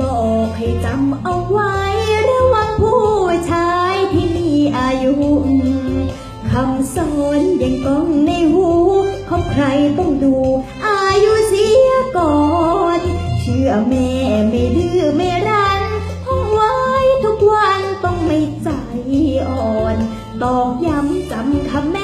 บอกให้จำเอาไว้ระวังผู้ชายที่มีอายุคำสอนยังก้องในหูของใครต้องดู อายุเสียก่อน เชื่อแม่ไม่ดื้อไม่รันท่องไว้ทุกวันต้องไม่ใจอ่อน ตอกย้ำจำคำแม่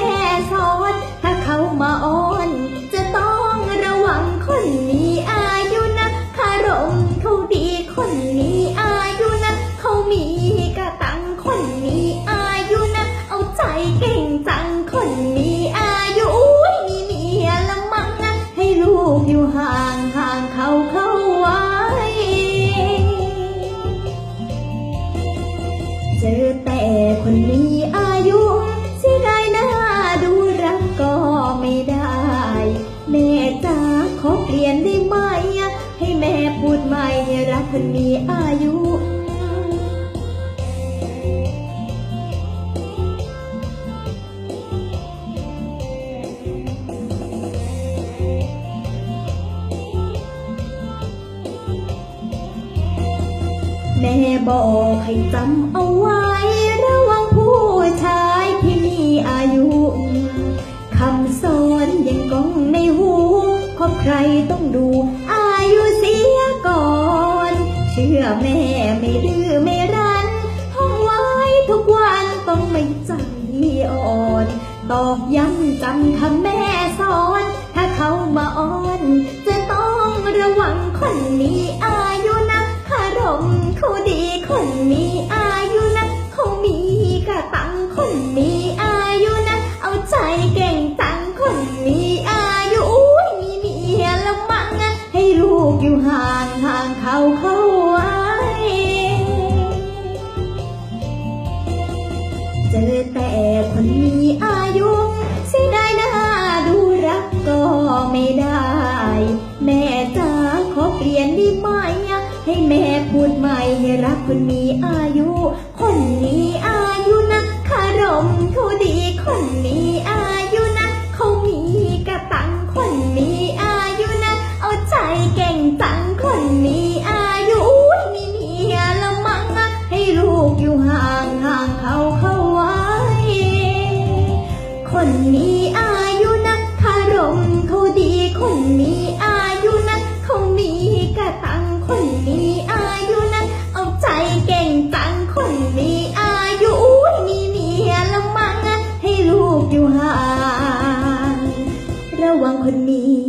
ขอเปลี่ยนได้ไหม ให้แม่พูดใหม่รักคนมีอายุแม่บอกให้จำเอาไว้ระวังผู้ชาย แม่ไม่ดื้อไม่รั้นท่องไว้ทุกวันต้องไม่ใจอ่อนตอกย้ำจำคำแม่สอน ถ้าเขามาอ้อน จะต้องระวังคนมีอายุนะคารมเขาดีคนมีอายุนะเขามีกระตังคนมีอายุนะ เอาใจเก่งจังคนมีอายุอุ้ยมีเมียละมั้งนให้ลูกอยู่ห่างห่างเขาเขา แต่คนมีอายุเสียดายน้าดูรักก็ไม่ได้ แม่จ๋าขอเปลี่ยนได้ไหมให้แม่พูดใหม่ให้รักคนมีอายุ คนนี้ คนมีอายุนะคารมเขาดีคนมีอายุนะเขามีกระตังคนมีอายุนะเอาใจเก่งจังคนมีอายุมีเมียละมังนให้ลูกอยู่ห่างระวังคนมี